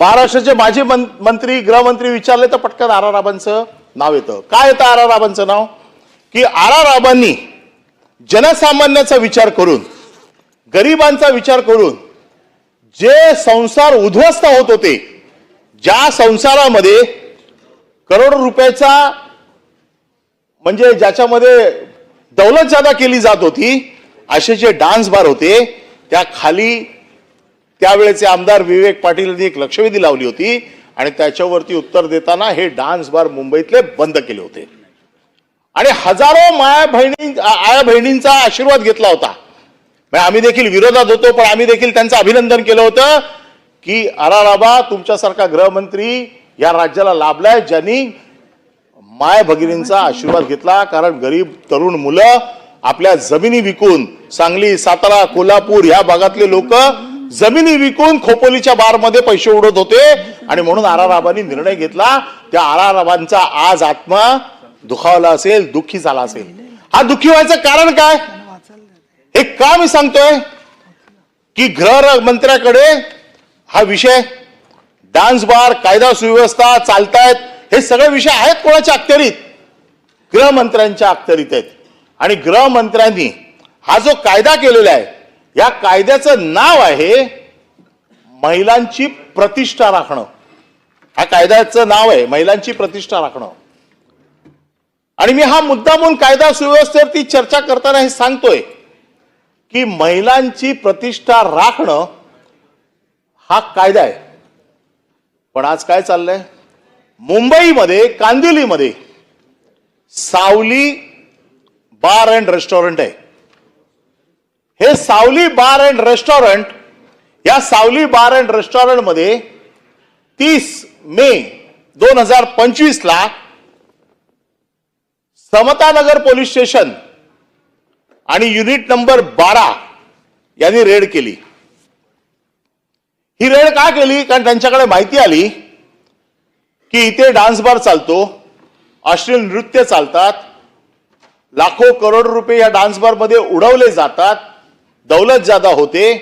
महाराष्ट्राचे माजी मं- मंत्री गृहमंत्री विचारले तर पटकन आर आर राबांचं नाव येतं. काय येतं आर आर राबांचं नाव? की आर आर राबांनी जनसामान्याचा विचार करून गरिबांचा विचार करून जे संसार उद्ध्वस्त होत होते ज्या संसारामध्ये करोडो रुपयाचा म्हणजे ज्याच्यामध्ये दौलत जादा केली जात होती असे जे डान्स बार होते त्या खाली त्यावेळेचे आमदार विवेक पाटील यांनी एक लक्षवेधी लावली होती आणि त्याच्यावरती उत्तर देताना हे डान्स बार मुंबईतले बंद केले होते. आणि हजारो माया बहिणी आया बहिणींचा आशीर्वाद घेतला होता. म्हणजे आम्ही देखील विरोधात होतो पण आम्ही देखील त्यांचं अभिनंदन केलं होतं की अराराबा तुमच्यासारखा गृहमंत्री या राज्याला लाभलाय ज्यांनी माय भगिनींचा आशीर्वाद घेतला. कारण गरीब तरुण मुलं आपल्या जमिनी विकून सांगली सातारा कोल्हापूर या भागातले लोक जमिनी विकून खोपोलीच्या बारमध्ये पैसे उडत होते. आणि म्हणून आराराबांनी निर्णय घेतला त्या आराराबांचा आज आत्मा दुखावला असेल दुःखी झाला असेल. हा दुःखी व्हायचं कारण काय? हे का मी सांगतोय? की गृह मंत्र्याकडे हा विषय डान्स बार कायदा सुव्यवस्था चालतायत हे सगळे विषय आहेत कोणाच्या अखत्यारीत? गृहमंत्र्यांच्या अखत्यारीत आहेत. आणि गृहमंत्र्यांनी हा जो कायदा केलेला आहे या कायद्याचं नाव आहे महिलांची प्रतिष्ठा राखणं. हा कायद्याचं नाव आहे महिलांची प्रतिष्ठा राखणं. आणि मी हा मुद्दा म्हणून कायदा सुव्यवस्थेवरती चर्चा करताना हे सांगतोय की महिलांची प्रतिष्ठा राखणं हा कायदा आहे. पण आज काय चाललंय? मुंबईमध्ये कांदिवलीमध्ये सावली बार अँड रेस्टॉरंट आहे. हे सावली बार अँड रेस्टॉरंट या सावली बार अँड रेस्टॉरंटमध्ये तीस मे दोन हजार पंचवीस ला समतानगर पोलीस स्टेशन आणि युनिट नंबर बारा यांनी रेड केली. ही रेड का केली? कारण त्यांच्याकडे माहिती आली की इथे डान्स बार चालतो अश्लील नृत्य चालतात लाखो करोड रुपये या डान्स बारमध्ये उडवले जातात दौलत जादा होते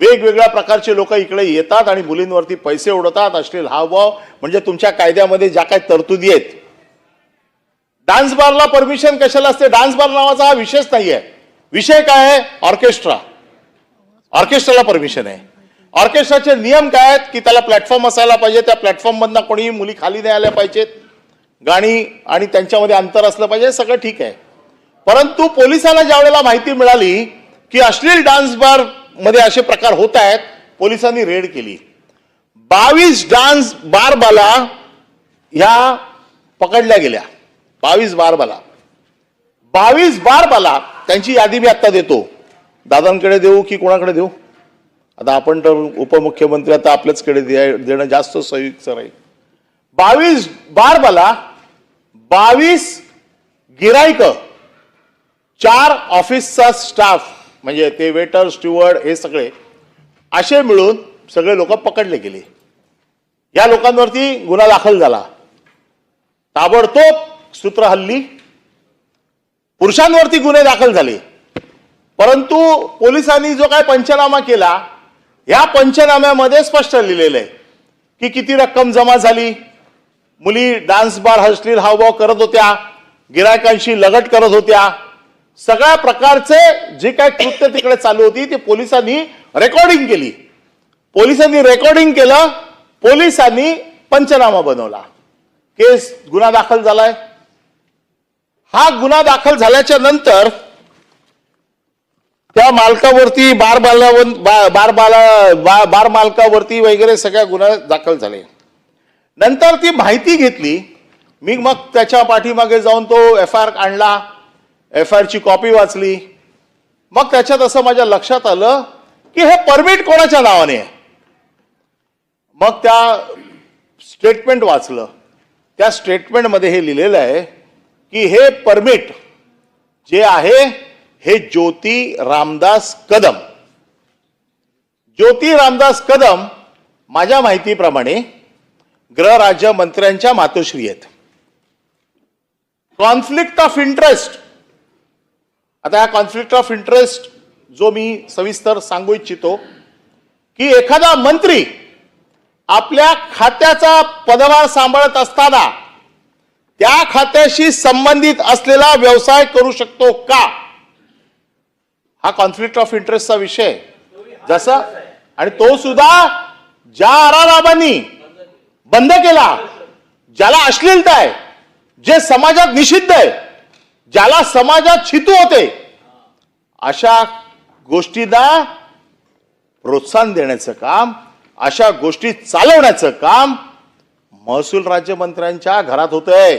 वेगवेगळ्या प्रकारचे लोक इकडे येतात आणि मुलींवरती पैसे उडवतात अश्लील हावभाव म्हणजे तुमच्या कायद्यामध्ये ज्या काही तरतुदी आहेत. डान्स बारला परमिशन कशाला असते? डान्स बार नावाचा हा विषयच नाहीये. विषय काय आहे? ऑर्केस्ट्रा. ऑर्केस्ट्राला परमिशन आहे. ऑर्केस्ट्राचे नियम काय आहेत? की त्याला प्लॅटफॉर्म असायला पाहिजे. त्या प्लॅटफॉर्ममधनं कोणीही मुली खाली नाही आल्या पाहिजेत. गाणी आणि त्यांच्यामध्ये अंतर असलं पाहिजे. सगळं ठीक आहे. परंतु पोलिसांना ज्या वेळेला माहिती मिळाली की अश्लील डान्स बारमध्ये असे प्रकार होत आहेत पोलिसांनी रेड केली. बावीस डान्स बार बाला ह्या पकडल्या गेल्या. बावीस बार बाला बावीस बार बाला त्यांची यादी मी आत्ता देतो. दादांकडे देऊ की कोणाकडे देऊ? आता आपण तर उपमुख्यमंत्री आता आपल्याचकडे दे- देणं जास्त संयुक्त राहील. बावीस बार बाला बावीस गिरायक चार ऑफिसचा स्टाफ म्हणजे ते वेटर स्टुअर्ड हे सगळे असे मिळून सगळे लोक पकडले गेले. या लोकांवरती गुन्हा दाखल झाला. ताबडतोब सूत्र हल्ली. पुरुषांवरती गुन्हे दाखल झाले. परंतु पोलिसांनी जो काय पंचनामा केला या पंचनाम्यामध्ये स्पष्ट लिहिलेलं आहे की किती रक्कम जमा झाली. मुली डान्स बार हसलील हावभाव करत होत्या. गिरायकांशी लगट करत होत्या. सगळ्या प्रकारचे जे काय कृत्य तिकडे चालू होती ते पोलिसांनी रेकॉर्डिंग केली. पोलिसांनी रेकॉर्डिंग केलं पोलिसांनी पंचनामा बनवला. केस गुन्हा दाखल झालाय. हा गुन्हा दाखल झाल्याच्यानंतर त्या मालकावरती बार बालावर बा- बार बाला बा- बार मालकावरती वगैरे सगळ्या गुन्हा दाखल झाले. नंतर ती माहिती घेतली. मी मग त्याच्या पाठीमागे जाऊन तो एफ आय आर आणला. एफ आय आरची कॉपी वाचली. मग त्याच्यात असं माझ्या लक्षात आलं की हे परमिट कोणाच्या नावाने आहे? मग त्या स्टेटमेंट वाचलं. त्या स्टेटमेंटमध्ये हे लिहिलेलं आहे की हे परमिट जे आहे हे ज्योती रामदास कदम. ज्योती रामदास कदम माझ्या माहितीप्रमाणे गृहराज्य मंत्र्यांच्या मातोश्री आहेत. कॉन्फ्लिक्ट ऑफ इंटरेस्ट आता हा कॉन्फ्लिक्ट ऑफ इंटरेस्ट जो मी सविस्तर सांगू इच्छितो की एखादा मंत्री आपल्या खात्याचा पदभार सांभाळत असताना त्या खात्याशी संबंधित असलेला व्यवसाय करू शकतो का? हा कॉन्फ्लिक्ट ऑफ इंटरेस्टचा विषय. जसा आणि तो सुद्धा ज्या आराराबांनी बंद केला ज्याला अश्लीलता आहे जे समाजात निषिद्ध आहे ज्याला समाजात छितू होते अशा गोष्टींना प्रोत्साहन देण्याचं काम अशा गोष्टी चालवण्याचं काम महसूल राज्यमंत्र्यांच्या घरात होतंय.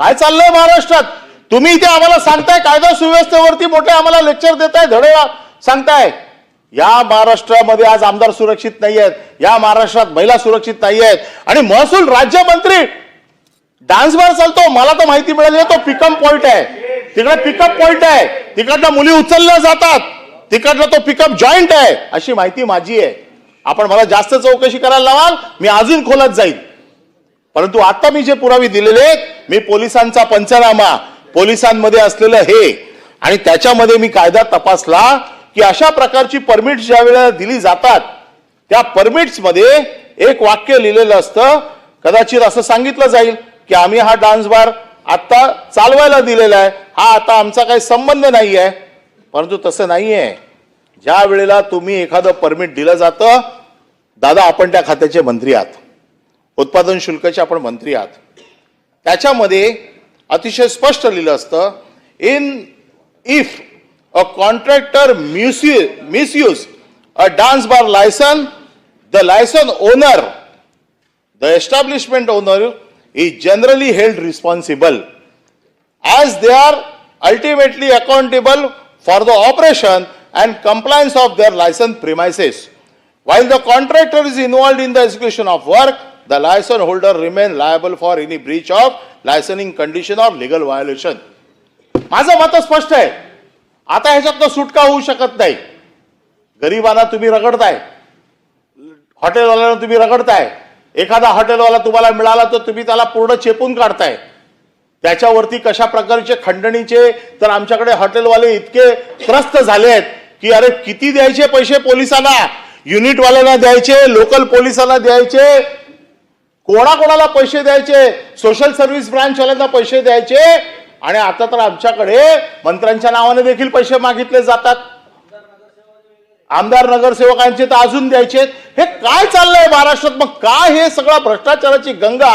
काय चाललंय महाराष्ट्रात? तुम्ही इथे आम्हाला सांगताय कायदा सुव्यवस्थेवरती मोठे आम्हाला लेक्चर देताय धडे सांगताय. या महाराष्ट्रामध्ये आज आमदार सुरक्षित नाही आहेत या महाराष्ट्रात महिला सुरक्षित नाही आहेत आणि महसूल राज्यमंत्री डान्स बार चालतो. मला तर माहिती मिळाली तो पिकअप पॉइंट आहे. तिकडे पिकअप पॉइंट आहे. तिकडनं मुली उचलल्या जातात. तिकडनं तो पिकअप जॉईंट आहे. अशी माहिती माझी आहे. आपण मला जास्त चौकशी करायला लावाल मी अजून खोलात जाईल. परंतु आता मी जे पुरावे दिलेले आहेत मी पोलिसांचा पंचनामा पोलिसांमध्ये असलेलं हे आणि त्याच्यामध्ये मी कायदा तपासला की अशा प्रकारची परमिट ज्या वेळेला दिली जातात त्या परमिट्समध्ये एक वाक्य लिहिलेलं असतं. कदाचित असं सांगितलं जाईल. की आम्ही हा डान्स बार आत्ता चालवायला दिलेला आहे. हा आता आमचा काही संबंध नाही आहे परंतु तसं नाही आहे ज्या वेळेला तुम्ही एखादं परमिट दिलं जातं दादा आपण त्या खात्याचे मंत्री आहात. उत्पादन शुल्काचे आपण मंत्री आहात. त्याच्यामध्ये अतिशय स्पष्ट लिहिलं असतं in if a contractor misuse misuse a dance bar licence the licence owner the establishment owner is generally held responsible as they are ultimately accountable for the operation and compliance of their license premises. While the contractor is involved in the execution of work, the license holder remains liable for any breach of licensing condition or legal violation. माझं मत स्पष्ट आहे आता ह्याच्यातनं सुटका होऊ शकत नाही गरिबांना तुम्ही रगडताय हॉटेलवाल्यांना तुम्ही रगडताय एखादा हॉटेलवाला तुम्हाला मिळाला तर तुम्ही त्याला पूर्ण चेपून काढताय. त्याच्यावरती कशा प्रकारचे खंडणीचे तर आमच्याकडे हॉटेलवाले इतके त्रस्त झाले आहेत की अरे किती द्यायचे पैसे पोलिसांना? युनिटवाल्यांना द्यायचे लोकल पोलिसांना द्यायचे. कोणाकोणाला पैसे द्यायचे? सोशल सर्व्हिस ब्रांचवाल्यांना पैसे द्यायचे. आणि आता तर आमच्याकडे मंत्र्यांच्या नावाने देखील पैसे मागितले जातात. आमदार नगरसेवकांचे तर अजून द्यायचे हे काय चाललंय महाराष्ट्रात? मग काय हे सगळं भ्रष्टाचाराची गंगा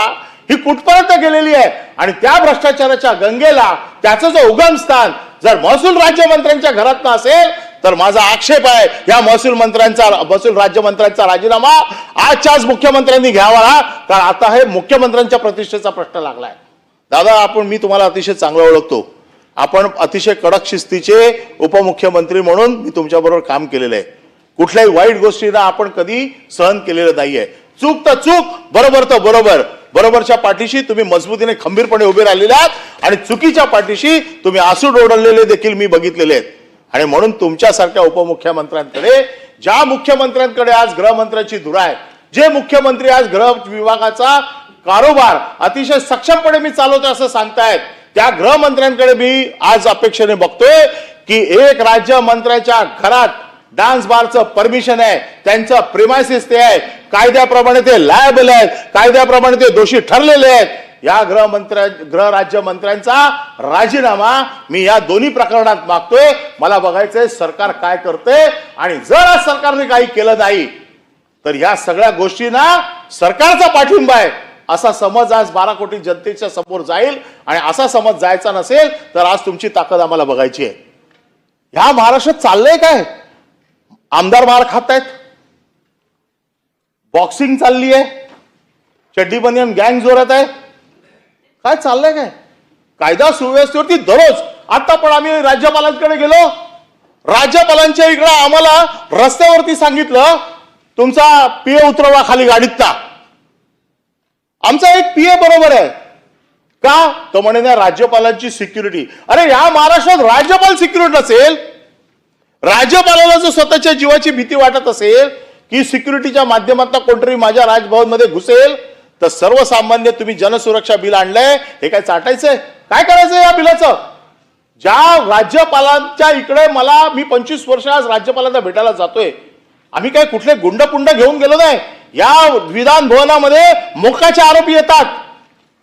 ही कुठपर्यंत गेलेली आहे? आणि त्या भ्रष्टाचाराच्या गंगेला त्याचं जो उगमस्थान जर महसूल राज्यमंत्र्यांच्या घरात असेल तर माझा आक्षेप आहे या महसूल मंत्र्यांचा महसूल राज्यमंत्र्यांचा राजीनामा आजच्याच आज मुख्यमंत्र्यांनी घ्यावा कारण आता हे मुख्यमंत्र्यांच्या प्रतिष्ठेचा प्रश्न लागलाय. दादा आपण मी तुम्हाला अतिशय चांगला ओळखतो. आपण अतिशय कडक शिस्तीचे उपमुख्यमंत्री म्हणून मी तुमच्याबरोबर काम केलेलं आहे. कुठल्याही वाईट गोष्टींना आपण कधी सहन केलेलं नाहीये. चूक तर चूक बरोबर तर बरोबर. बरोबरच्या पाठीशी तुम्ही मजबूतीने खंबीरपणे उभे राहिलेले आहात आणि चुकीच्या पाठीशी तुम्ही आसूड ओढलेले देखील मी बघितलेले आहेत. आणि म्हणून तुमच्यासारख्या उपमुख्यमंत्र्यांकडे ज्या मुख्यमंत्र्यांकडे आज गृहमंत्र्यांची धुरा आहे जे मुख्यमंत्री आज गृह विभागाचा कारोबार अतिशय सक्षमपणे मी चालवतो असं सांगतायत त्या गृहमंत्र्यांकडे मी आज अपेक्षेने बघतोय की एक राज्यमंत्र्याच्या घरात डान्स बारचं परमिशन आहे त्यांचं प्रेमायसिस ते आहे. कायद्याप्रमाणे ते लायबल आहेत कायद्याप्रमाणे ते दोषी ठरलेले आहेत. या गृहमंत्र्या गृह राज्यमंत्र्यांचा राजीनामा मी या दोन्ही प्रकरणात मागतोय. मला बघायचंय सरकार काय करते आणि जर आज सरकारने काही केलं नाही तर या सगळ्या गोष्टींना सरकारचा पाठिंबा आहे. असा समज आज बारा कोटी जनतेच्या समोर जाईल आणि असा समज जायचा नसेल तर आज तुमची ताकद आम्हाला बघायची आहे. ह्या महाराष्ट्रात चाललंय काय? आमदार मार खात आहेत. बॉक्सिंग चालली आहे. चड्डी बनियन गँग जोरात आहे. काय चाललंय काय? कायदा सुव्यवस्थेवरती दररोज आता पण आम्ही राज्यपालांकडे गेलो. राज्यपालांच्या इकडे आम्हाला रस्त्यावरती सांगितलं तुमचा पिय उतरवा खाली गाडीतला आमचा एक पीए बरोबर आहे. का? तो म्हणे ना राज्यपालांची सिक्युरिटी अरे या महाराष्ट्रात राज्यपाल सिक्युरिटी नसेल? राज्यपालाला जर स्वतःच्या जीवाची भीती वाटत असेल की सिक्युरिटीच्या माध्यमातून कोणतरी माझ्या राजभवनमध्ये घुसेल तर सर्वसामान्य तुम्ही जनसुरक्षा बिल आणलंय हे काय चाटायचंय? काय करायचं या बिलाचं? ज्या राज्यपालांच्या इकडे मला मी पंचवीस वर्ष आज राज्यपालांना भेटायला जातोय. आम्ही काय कुठले गुंडपुंड घेऊन गेलो नाही? या विधान भवनामध्ये मोक्काचे आरोपी येतात.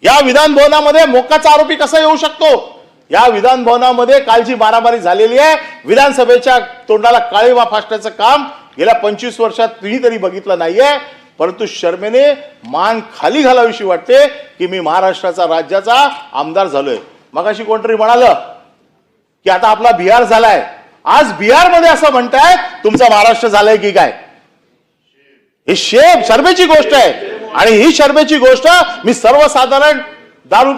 या विधान भवनामध्ये मोक्काचा आरोपी कसा येऊ शकतो? या विधान भवनामध्ये कालची बाराबारी मारामारी झालेली आहे. विधानसभेच्या तोंडाला काळेवा फासण्याचं काम गेल्या पंचवीस वर्षात तुम्ही तरी बघितलं नाहीये. परंतु शर्मेने मान खाली घालावीशी वाटते की मी महाराष्ट्राचा राज्याचा आमदार झालोय. मगाशी कोणतरी म्हणालं की आता आपला बिहार झालाय. आज बिहारमध्ये असं म्हणताय तुमचा महाराष्ट्र झालाय की काय? ही शेप शर्मेची गोष्ट आहे. आणि ही शर्मेची गोष्ट मी सर्वसाधारण दारू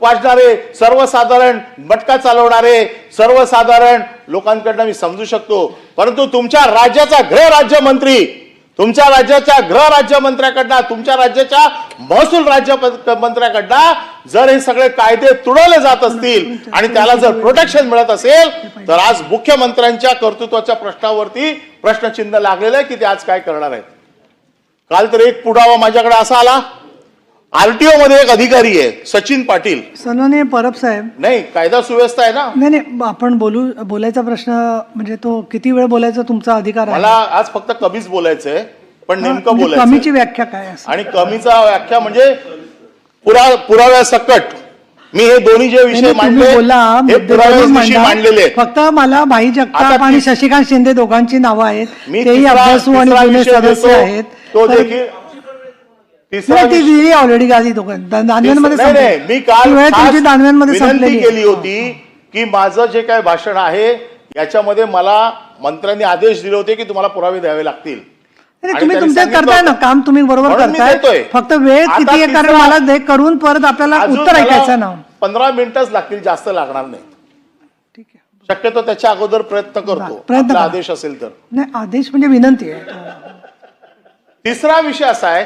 वाचणारे सर्वसाधारण मटका चालवणारे सर्वसाधारण लोकांकडनं मी समजू शकतो. परंतु तुमच्या राज्याचा गृहराज्यमंत्री तुमच्या राज्याच्या गृहराज्यमंत्र्याकडनं तुमच्या राज्याच्या महसूल राज्य मंत्र्याकडनं जर हे सगळे कायदे तुडवले जात असतील आणि त्याला जर प्रोटेक्शन मिळत असेल तर आज मुख्यमंत्र्यांच्या कर्तृत्वाच्या प्रश्नावरती प्रश्नचिन्ह लागलेलं आहे की ते आज काय करणार आहेत. काल तर एक पुरावा माझ्याकडे असा आला. आरटीओ मध्ये एक अधिकारी आहे सचिन पाटील. सन्माननीय परब साहेब. नाही कायदा सुव्यवस्था आहे ना? नाही नाही आपण बोलू बोलायचा प्रश्न म्हणजे तो किती वेळ बोलायचा तुमचा अधिकार आहे? मला आज फक्त कमीच बोलायचंय पण नेमकं म्हणजे बोलायचं कमीची व्याख्या काय आणि कमीचा व्याख्या म्हणजे पुरा पुराव्यासकट मी हे दोन्ही जे विषय नाही, मांडले तुम्ही बोला. हे मुद्दे पुराव्याविषयी मांडा. मांडलेले. फक्त मला भाई आता जगताप आणि ती- शशिकांत शिंदे दोघांची नावं आहेत. मी तेही तिसरा- अभ्यासू आणि तिसरा जुने विषय सदस्य देतो. आहेत. तो देखील तिसरा ती ऑलरेडी गादी दोघां दानव्यांमध्ये मी. काल ती दानव्यांमध्ये विनंती केली. होती की माझं जे काय भाषण आहे याच्यामध्ये मला मंत्र्यांनी आदेश दिले होते की तुम्हाला पुरावे द्यावे लागतील तुम्ही त्यांनी तुमचं सांगितलं करताय ना. काम तुम्ही बरोबर करताय. फक्त वेळ किती आहे कारण मला दे करून परत आपल्याला उत्तर ऐकायचं ना पंधरा मिनिटच लागतील जास्त लागणार नाही ठीक आहे शक्यतो त्याच्या अगोदर प्रयत्न करतो प्रयत्न. आदेश असेल तर नाही आदेश म्हणजे विनंती आहे तिसरा विषय असा आहे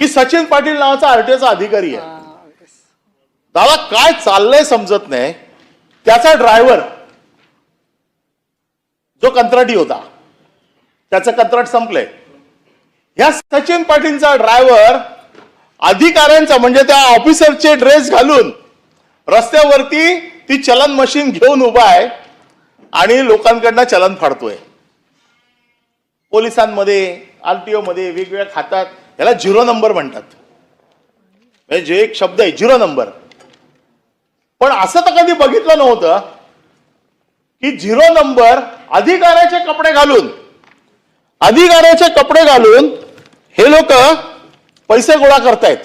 की सचिन पाटील नावाचा आरटीओचा अधिकारी आहे. दादा काय चाललंय समजत नाही. त्याचा ड्रायव्हर जो कंत्राटी होता त्याचं कंत्राट संपलंय. ह्या सचिन पाटीलचा ड्रायव्हर अधिकाऱ्यांचा म्हणजे त्या ऑफिसरचे ड्रेस घालून रस्त्यावरती ती चलन मशीन घेऊन उभा आहे आणि लोकांकडनं चलन फाडतोय. पोलिसांमध्ये आरटीओ मध्ये वेगवेगळ्या खात्यात याला झिरो नंबर म्हणतात. म्हणजे जे एक शब्द आहे झिरो नंबर पण असं तर कधी बघितलं नव्हतं की झिरो नंबर अधिकाऱ्याचे कपडे घालून अधिकाऱ्याचे कपडे घालून हे लोक पैसे गोळा करतायत.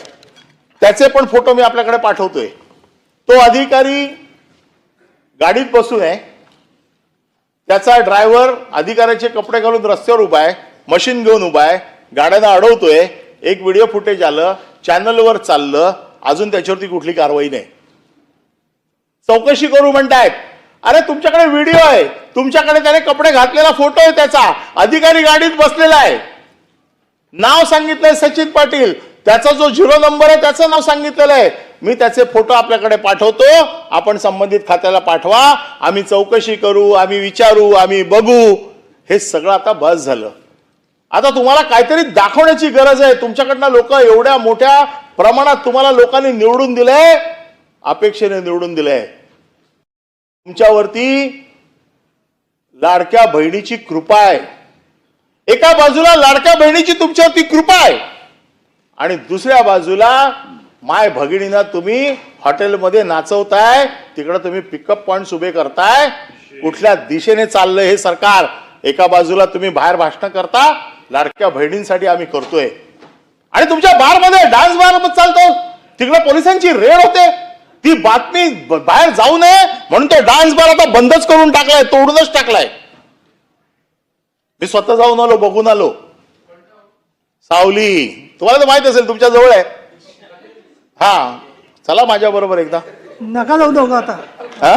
त्याचे पण फोटो मी आपल्याकडे पाठवतोय. तो अधिकारी गाडीत बसून आहे. त्याचा ड्रायव्हर अधिकाऱ्याचे कपडे घालून रस्त्यावर उभा आहे. मशीन घेऊन उभा आहे. गाड्यांना अडवतोय. एक व्हिडिओ फुटेज आलं. चॅनलवर चाललं. अजून त्याच्यावरती कुठली कारवाई नाही. चौकशी करू म्हणतायत. अरे तुमच्याकडे व्हिडिओ आहे. तुमच्याकडे त्याने कपडे घातलेला फोटो आहे त्याचा. अधिकारी गाडीत बसलेला आहे. नाव सांगितलंय सचिन पाटील. त्याचा जो झिरो नंबर आहे त्याचं नाव सांगितलेलं आहे. मी त्याचे फोटो आपल्याकडे पाठवतो. आपण संबंधित खात्याला पाठवा. आम्ही चौकशी करू आम्ही विचारू आम्ही बघू. हे सगळं आता बस झालं. आता तुम्हाला काहीतरी दाखवण्याची गरज आहे. तुमच्याकडनं लोक एवढ्या मोठ्या प्रमाणात तुम्हाला लोकांनी निवडून दिलंय अपेक्षेने निवडून दिलंय. तुमच्यावरती लाडक्या बहिणीची कृपा आहे. एका बाजूला लाडक्या बहिणीची तुमच्यावरती कृपा आहे आणि दुसऱ्या बाजूला माय भगिनीना तुम्ही हॉटेलमध्ये नाचवताय तिकडे तुम्ही पिकअप पॉइंट उभे करताय कुठल्या दिशेने चाललंय हे सरकार? एका बाजूला तुम्ही बाहेर भाषण करता लाडक्या बहिणींसाठी आम्ही करतोय. आणि तुमच्या बारमध्ये डान्स बार चालतो. तिकडे पोलिसांची रेड होते. ती बातमी बाहेर जाऊ नये म्हणून तो डान्स बार आता बंदच करून टाकलाय तोडूनच टाकलाय. मी स्वतः जाऊन आलो बघून आलो. सावली तुम्हाला तर माहीत असेल तुमच्या जवळ आहे. हा चला माझ्या बरोबर एकदा. नका जाऊ दोघं आता. हा?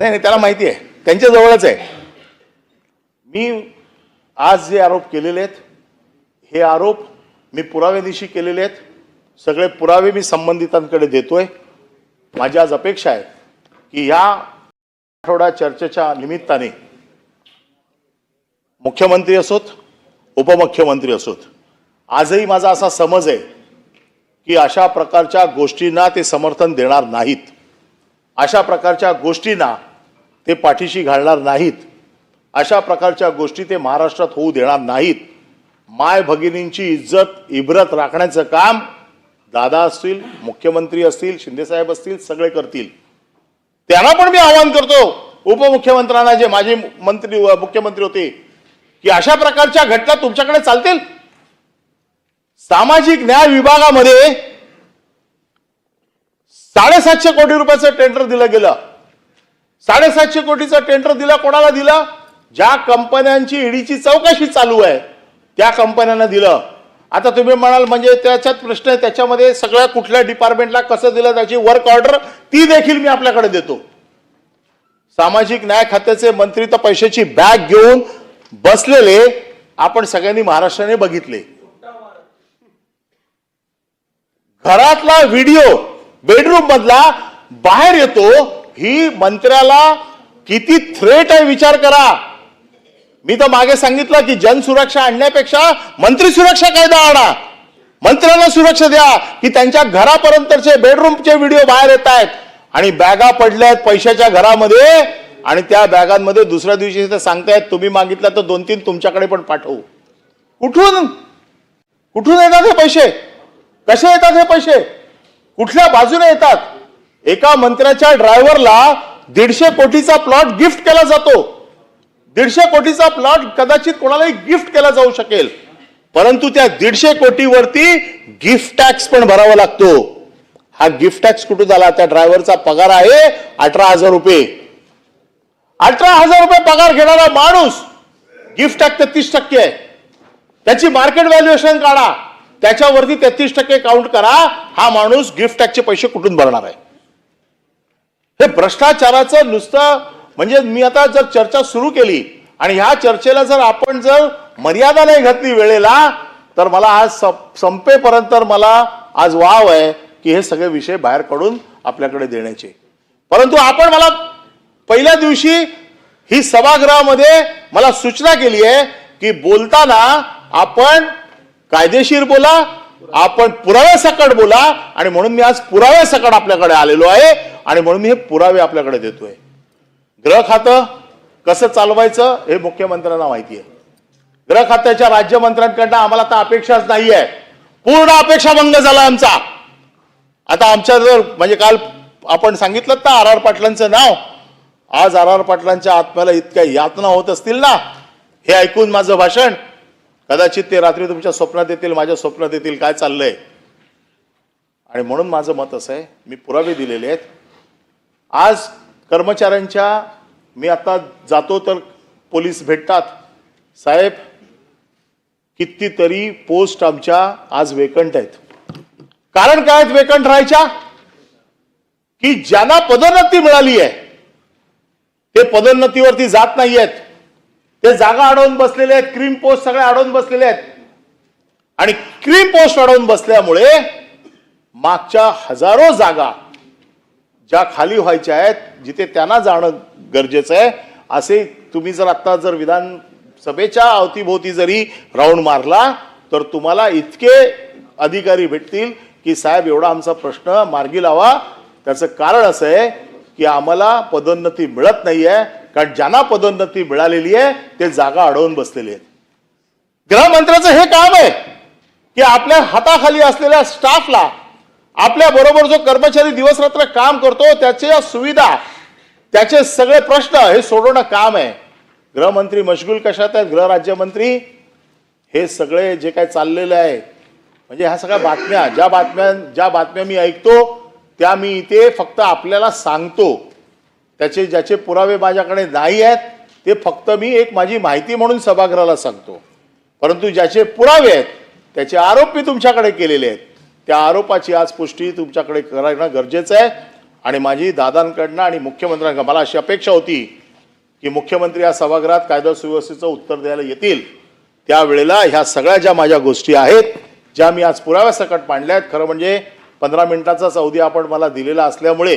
नाही नाही त्याला माहिती आहे. त्यांच्या जवळच आहे. मी आज जे आरोप केलेले आहेत हे आरोप मी पुराव्यानिशी केलेले आहेत. सगळे पुरावे मी संबंधितांकडे देतोय. माझी आज अपेक्षा आहे की ह्या आठवडा चर्चेच्या निमित्ताने मुख्यमंत्री असोत उपमुख्यमंत्री असोत आजही माझा असा समज आहे की अशा प्रकारच्या गोष्टींना ते समर्थन देणार नाहीत. अशा प्रकारच्या गोष्टींना ते पाठीशी घालणार नाहीत. अशा प्रकारच्या गोष्टी ते महाराष्ट्रात होऊ देणार नाहीत. माय भगिनींची इज्जत इब्रत राखण्याचं काम दादा असतील मुख्यमंत्री असतील शिंदेसाहेब असतील सगळे करतील. त्यांना पण मी आवाहन करतो उपमुख्यमंत्र्यांना जे माजी मंत्री मुख्यमंत्री होते की अशा प्रकारच्या घटना तुमच्याकडे चालतील? सामाजिक न्याय विभागामध्ये साडेसातशे कोटी रुपयाचं टेंडर दिलं गेलं. साडेसातशे कोटीचं टेंडर दिलं कोणाला दिलं? ज्या कंपन्यांची ईडीची चौकशी चालू आहे त्या कंपन्यांना दिलं. आता तुम्ही म्हणाल म्हणजे त्याच्यात प्रश्न आहे त्याच्यामध्ये सगळ्या कुठल्या डिपार्टमेंटला कसं दिलं त्याची वर्क ऑर्डर ती देखील मी आपल्याकडे देतो. सामाजिक न्याय खात्याचे मंत्री तर पैशाची बॅग घेऊन बसलेले आपण सगळ्यांनी महाराष्ट्राने बघितले. घरातला व्हिडिओ बेडरूम मधला बाहेर येतो ही मंत्र्याला किती थ्रेट आहे विचार करा. मी तर मागे सांगितलं की जनसुरक्षा आणण्यापेक्षा मंत्री सुरक्षा कायदा आणा. मंत्र्यांना सुरक्षा द्या की त्यांच्या घरापर्यंतचे बेडरूमचे व्हिडिओ बाहेर येत आहेत. आणि बॅगा पडल्यात पैशाच्या घरामध्ये आणि त्या बॅगांमध्ये दुसऱ्या दिवशी ते सांगतायत तुम्ही मागितलं तर दोन तीन तुमच्याकडे पण पाठवू. कुठून? कुठून येतात हे पैसे? कसे येतात हे पैसे? कुठल्या बाजूने येतात? एका मंत्र्याच्या ड्रायव्हरला दीडशे कोटीचा प्लॉट गिफ्ट केला जातो. दीडशे कोटीचा प्लॉट कदाचित कोणालाही गिफ्ट केला जाऊ शकेल. परंतु त्या दीडशे कोटीवरती गिफ्ट टॅक्स पण भरावा लागतो. हा गिफ्ट टॅक्स कुठून झाला? त्या ड्रायव्हरचा पगार आहे अठरा हजार रुपये. अठरा हजार रुपये पगार घेणारा माणूस गिफ्ट टॅक्स तेहतीस टक्के आहे. त्याची मार्केट व्हॅल्युएशन काढा. त्याच्यावरती तेहतीस टक्के काउंट करा. हा माणूस गिफ्ट टॅक्सचे पैसे कुठून भरणार आहे? हे भ्रष्टाचाराचं नुसतं म्हणजे मी आता जर चर्चा सुरू केली आणि ह्या चर्चेला जर आपण जर मर्यादा नाही घातली वेळेला तर मला आज सं- संपेपर्यंत तर मला आज वाव आहे की हे सगळे विषय बाहेर काढून आपल्याकडे देण्याचे. परंतु आपण मला पहिल्या दिवशी ही सभागृहामध्ये मला सूचना केली आहे की बोलताना आपण कायदेशीर बोला आपण पुराव्यासकट बोला आणि म्हणून मी आज पुराव्यासकट आपल्याकडे आलेलो आहे आणि म्हणून मी हे पुरावे आपल्याकडे देतोय. ग्रह खातं कसं चालवायचं हे मुख्यमंत्र्यांना माहिती आहे. ग्रह खात्याच्या राज्यमंत्र्यांकडनं आम्हाला तर अपेक्षाच नाही आहे पूर्ण अपेक्षाभंग झाला आमचा. आता आमच्या जर म्हणजे काल आपण सांगितलं ना आर आर पाटलांचं नाव आज आर आर पाटलांच्या आत्म्याला इतक्या यातना होत असतील ना हे ऐकून माझं भाषण. कदाचित ते रात्री तुमच्या स्वप्नात येतील माझ्या स्वप्नात येतील काय चाललंय? आणि म्हणून माझं मत असं आहे मी पुरावे दिलेले आहेत. आज कर्मचाऱ्यांच्या मी आता जातो तर पोलीस भेटतात. साहेब कितीतरी पोस्ट आमच्या आज वेकंट आहेत. कारण काय आहेत वेकंट राहायच्या? की ज्यांना पदोन्नती मिळाली आहे ते पदोन्नतीवरती जात नाही आहेत. ते जागा अडवून बसलेले आहेत क्रीम पोस्ट सगळे अडवून बसलेले आहेत. आणि क्रीम पोस्ट अडवून बसल्यामुळे मागच्या हजारो जागा ज्या खाली व्हायच्या आहेत जिथे त्यांना जाणं गरजेचं आहे असे तुम्ही जर आता जर विधानसभेच्या अवतीभोवती जरी राऊंड मारला तर तुम्हाला इतके अधिकारी भेटतील की साहेब एवढा आमचा प्रश्न मार्गी लावा. त्याचं कारण असं आहे की आम्हाला पदोन्नती मिळत नाही आहे कारण ज्यांना पदोन्नती मिळालेली आहे ते जागा अडवून बसलेले आहेत. गृहमंत्र्याचं हे काम आहे की आपल्या हाताखाली असलेल्या स्टाफला आपल्या बरोबर जो कर्मचारी दिवस रात्र काम करतो त्याच्या सुविधा त्याचे सगळे प्रश्न हे सोडवणं काम आहे. गृहमंत्री मशगूल कशात आहेत? गृहराज्यमंत्री हे सगळे जे काय चाललेलं आहे म्हणजे ह्या सगळ्या बातम्या ज्या बातम्या ज्या बातम्या मी ऐकतो त्या मी इथे फक्त आपल्याला सांगतो. त्याचे ज्याचे पुरावे माझ्याकडे नाही आहेत ते फक्त मी एक माझी माहिती म्हणून सभागृहाला सांगतो. परंतु ज्याचे पुरावे आहेत त्याचे आरोप मी तुमच्याकडे केलेले आहेत. त्या आरोपाची आज पुष्टी तुमच्याकडे करणं गरजेचं आहे. आणि माझी दादांकडनं आणि मुख्यमंत्र्यांकडं मला अशी अपेक्षा होती की मुख्यमंत्री या सभागृहात कायदा सुव्यवस्थेचं उत्तर द्यायला येतील. त्यावेळेला ह्या सगळ्या ज्या माझ्या गोष्टी आहेत ज्या मी आज पुराव्यासकट मांडल्या आहेत खरं म्हणजे पंधरा मिनिटाचाच अवधी आपण मला दिलेला असल्यामुळे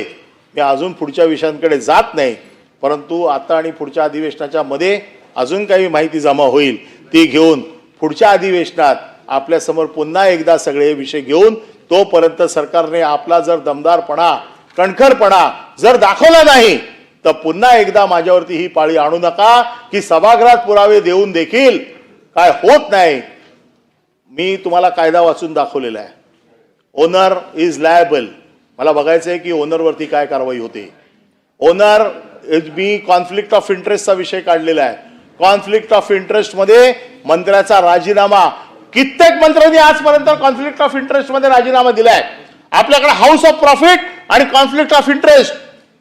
मी अजून पुढच्या विषयांकडे जात नाही. परंतु आता आणि पुढच्या अधिवेशनाच्या मध्ये अजून काही माहिती जमा होईल ती घेऊन पुढच्या अधिवेशनात आपल्यासमोर पुन्हा एकदा सगळे विषय घेऊन तोपर्यंत सरकारने आपला जर दमदारपणा कणखरपणा जर दाखवला नाही तर पुन्हा एकदा माझ्यावरती ही पाळी आणू नका की सभागृहात पुरावे देऊन देखील काय होत नाही. मी तुम्हाला कायदा वाचून दाखवलेला आहे. ओनर इज लायबल मला बघायचं आहे की ओनरवरती काय कारवाई होते. ओनर मी कॉन्फ्लिक्ट ऑफ इंटरेस्टचा विषय काढलेला आहे. कॉन्फ्लिक्ट ऑफ इंटरेस्टमध्ये मंत्र्याचा राजीनामा कित्येक मंत्र्यांनी आजपर्यंत कॉन्फ्लिक्ट ऑफ इंटरेस्टमध्ये राजीनामा दिलाय. आपल्याकडे हाऊस ऑफ प्रॉफिट आणि कॉन्फ्लिक्ट ऑफ इंटरेस्ट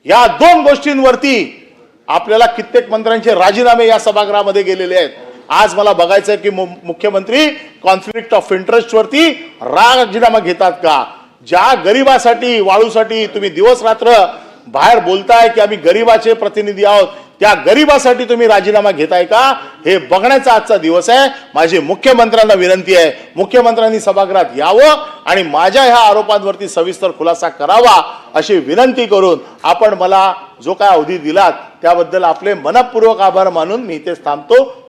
या दोन गोष्टींवरती आपल्याला कित्येक मंत्र्यांचे राजीनामे या सभागृहामध्ये गेलेले आहेत. आज मला बघायचं आहे की मु- मुख्यमंत्री कॉन्फ्लिक्ट ऑफ इंटरेस्ट वरती राजीनामा घेतात का? ज्या गरिबासाठी वाळूसाठी तुम्ही दिवस रात्र बाहेर बोलताय की आम्ही गरिबाचे प्रतिनिधी आहोत त्या गरिबासाठी तुम्ही राजीनामा घेताय का? हे बघण्याचा आजचा दिवस आहे. माझी मुख्यमंत्र्यांना विनंती आहे मुख्यमंत्र्यांनी सभागृहात यावं आणि माझ्या ह्या आरोपांवरती सविस्तर खुलासा करावा अशी विनंती करून आपण मला जो काय अवधी दिलात त्याबद्दल आपले मनपूर्वक आभार मानून मी इथेच थांबतो.